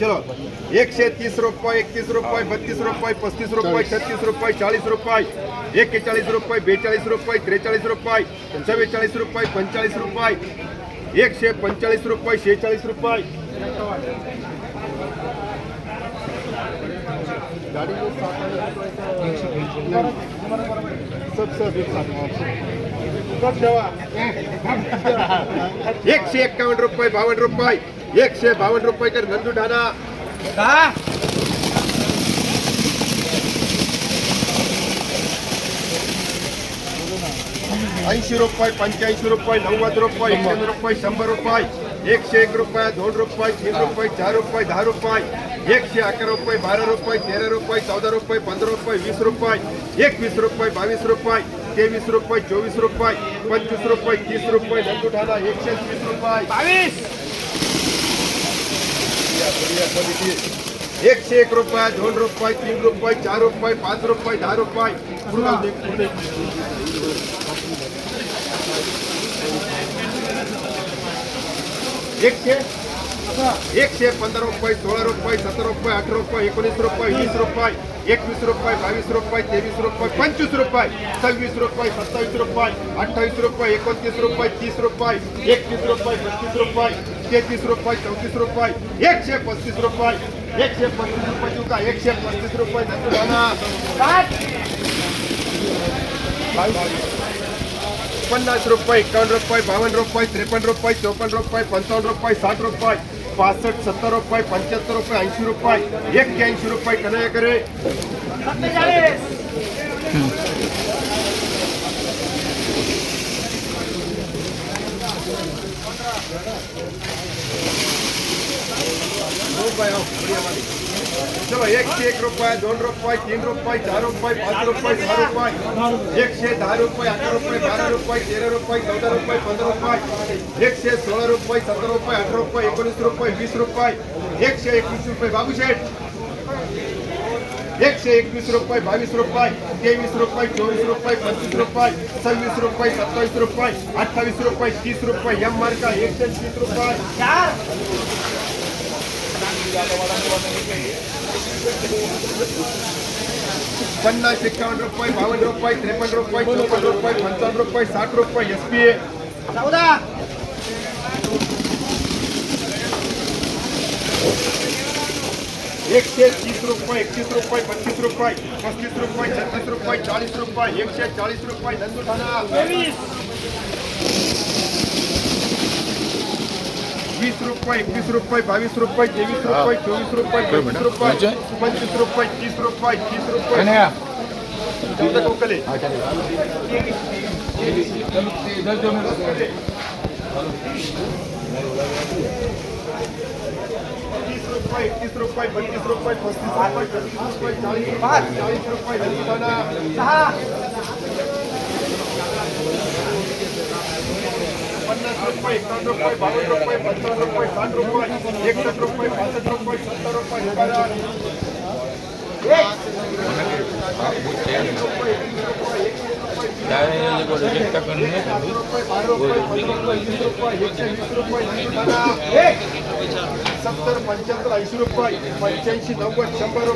चलो एकशे तीस रुपये एकतीस रुपये बत्तीस रुपये पस्तीस रुपये छत्तीस रुपये चाळीस रुपये एक्केचाळीस रुपये बेचाळीस रुपये त्रेचाळीस रुपये चव्वेचाळीस रुपये पंचेचाळीस रुपये एकशे पंचेचाळीस रुपये शेहेचाळीस रुपये। एक एकशे एक्कावन्न रुपये बावन्न रुपये एकशे बावन्न रुपये कर नंदू ढाणा ऐंशी रुपये पंच्याऐंशी रुपये, नव्वद रुपये रुपये शंभर रुपये। एकशे एक रुपये दोन रुपये तीन रुपये चार रुपये दहा रुपये एकशे अकरा रुपये बारा रुपये तेरा रुपये चौदा रुपये पंधरा रुपये वीस रुपये एकवीस रुपये बावीस रुपये तेवीस रुपये चोवीस रुपये पंचवीस रुपये तीस रुपये ढाणा एकशे वीस रुपये। बावीस एकशे एक रुपये दोन रुपये तीन रुपये चार रुपये पाच रुपये दहा रुपये। पूर्ण. एकशे एकशे पंधरा रुपये सोळा रुपये सतरा रुपये अठरा रुपये एकोणीस रुपये वीस रुपये एकवीस रुपये बावीस रुपये तेवीस रुपये पंचवीस रुपये सव्वीस रुपये सत्तावीस रुपये अठ्ठावीस रुपये एकोणतीस रुपये तीस रुपये एकतीस रुपये बत्तीस रुपये तेहतीस रुपये चौतीस रुपये एकशे पस्तीस रुपये एकशे पस्तीस रुपये देऊ का एकशे पस्तीस रुपये पन्नास रुपये, एकावन्न रुपये, बावन्न रुपये, त्रेपन्न रुपये, चौपन्न रुपये, पंचावन्न रुपये, साठ रुपये, पासष्ट, सत्तर रुपये, पंच्याहत्तर रुपये, ऐंशी रुपये, एक्क्याऐंशी रुपये, कन्हैया करे. सत्तेचाळीस रुपये हो, बढ़िया वाली. चलो एकशे एक रुपये दोन रुपये तीन रुपये चार रुपये पाच रुपये सहा रुपये एकशे दहा रुपये अकरा रुपये बारा रुपये तेरा रुपये चौदा रुपये पंधरा रुपये एकशे सोळा रुपये सतरा रुपये अठरा रुपये एकोणीस रुपये वीस रुपये एकशे एकवीस रुपये बाबूशेठ एकशे एकवीस रुपये बावीस रुपये तेवीस रुपये चोवीस रुपये पंचवीस रुपये सव्वीस रुपये सत्तावीस रुपये अठ्ठावीस रुपये तीस रुपये एम मार्का एकशे तीस रुपये चार पन्नास एकावन्न रुपये बावन्न रुपये त्रेपन्न रुपये चौपन्न रुपये पंचावन्न रुपये साठ रुपये एस पी ए एकशे तीस रुपये एकतीस रुपये बत्तीस रुपये पस्तीस रुपये छत्तीस रुपये चाळीस रुपये एकशे चाळीस रुपये नंदू ठाणा तेवीस वीस रुपये एकवीस रुपये बावीस रुपये तेवीस रुपये चोवीस रुपये पंचवीस रुपये पंचवीस रुपये तीस रुपये तीस रुपये। चौदा कोकले तीस रुपये एकतीस रुपये बत्तीस रुपये पस्तीस रुपये रुपये रुपये सहा पन्नास रुपये एकावन्न रुपये बावन्न रुपये पंचावन्न रुपये साठ रुपये एकसष्ट रुपये पासष्ट रुपये सत्तर रुपये एकावन्न रुपये बारा रुपये पंधरा रुपये वीस रुपये एकशे वीस रुपये एक सत्तर पंच्याहत्तर ऐंशी रुपये पंच्याऐंशी नव्वद शंभर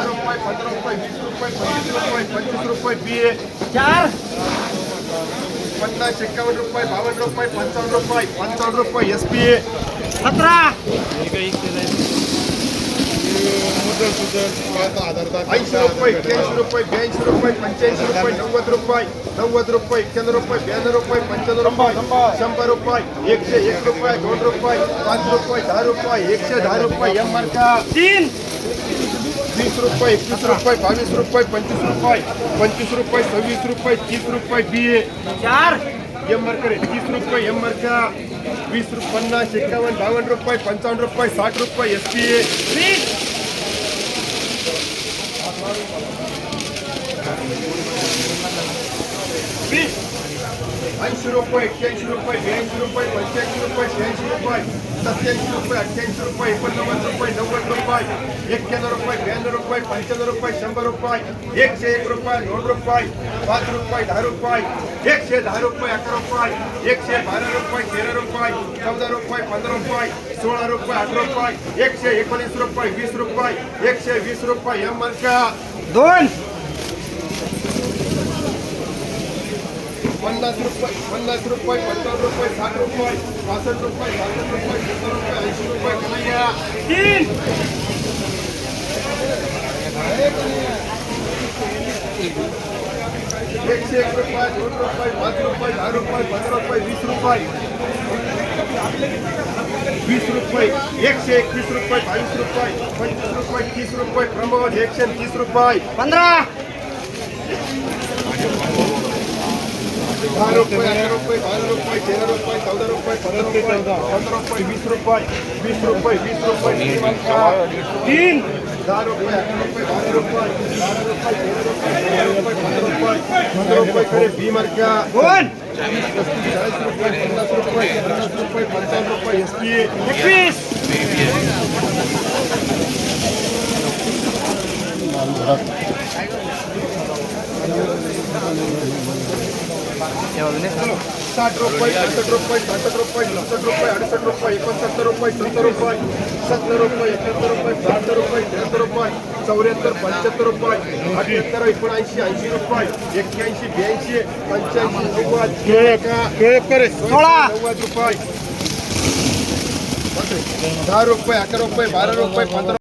रुपये नंदू झाला एक रुपये एक एक दहा रुपये पंधरा रुपये वीस रुपये तीस रुपये दहा रुपये पंधरा रुपये वीस रुपये पंचवीस रुपये पंचवीस रुपये बी ए चार पन्नास एकावन्न रुपये बावन्न रुपये पंचावन्न रुपये पंचावन्न रुपये एस पी ए सतरा ऐंशी रुपये एक्क्याऐंशी रुपये ब्याऐंशी रुपये पंच्याऐंशी रुपये नव्वद रुपये रुपये एक्क्याण्णव रुपये ब्याण्णव रुपये पंच्याण्णव वीस रुपये एकवीस रुपये बावीस रुपये पंचवीस रुपये पंचवीस रुपये सव्वीस रुपये तीस रुपये बी ए चार. एम मार्कर तीस रुपये एम मार्का वीस रुपये पन्नास एकावन्न बावन्न रुपये पंचावन्न रुपये साठ रुपये एस पी ए वीस. ऐंशी रुपये एक्क्याऐंशी रुपये ब्याऐंशी रुपये पंच्याऐंशी रुपये शहाऐंशी रुपये सत्याऐंशी रुपये अठ्ठ्याऐंशी रुपये एकोणनव्वद रुपये नव्वद रुपये एक्क्याण्णव रुपये ब्याण्णव रुपये पंच्याण्णव रुपये शंभर रुपये एकशे एक रुपये दोन रुपये पाच रुपये दहा रुपये एकशे दहा रुपये अकरा रुपये एकशे बारा रुपये तेरा रुपये चौदा रुपये पंधरा रुपये सोळा रुपये अठरा रुपये एकशे एकोणीस रुपये वीस रुपये एकशे वीस रुपये एम मार्का दोन पन्नास रुपये पन्नास रुपये पंचावन्न रुपये, साठ रुपये, पासष्ट रुपये सासष्ट रुपये, सत्तर रुपये, ऐंशी रुपये, कन्हैया। तीन। एकशे एक रुपये दोन रुपये, पाच रुपये दहा रुपये पंधरा रुपये वीस रुपये। वीस रुपये एकशे एकवीस रुपये बावीस रुपये पंचवीस रुपये, तीस रुपये प्रमोद एकशे तीस रुपये। पंधरा दहा रुपये अकरा रुपये बारा रुपये तेरा रुपये चौदा रुपये पंधरा रुपये पंधरा रुपये वीस रुपये वीस रुपये वीस रुपये तीन दहा रुपये अकरा रुपये बारा रुपये बारा रुपये तेरा रुपये चौदा रुपये पंधरा रुपये पंधरा रुपये कडे बी मार्का दोन चाळीस रुपये पन्नास रुपये पन्नास रुपये पंचावन्न रुपये एस पी एकवीस साठ रुपये सहासष्ट रुपये सहासष्ट रुपये सहासष्ट रुपये अडुसष्ट रुपये एकोणसत्तर रुपये सत्तर रुपये सत्तर रुपये एकाहत्तर रुपये बहात्तर रुपये त्र्याहत्तर रुपये चौऱ्याहत्तर पंच्याहत्तर रुपये अठ्याहत्तर एकोणऐंशी ऐंशी रुपये एक्क्याऐंशी ब्याऐंशी पंच्याऐंशी नव्वद सोळा. नव्वद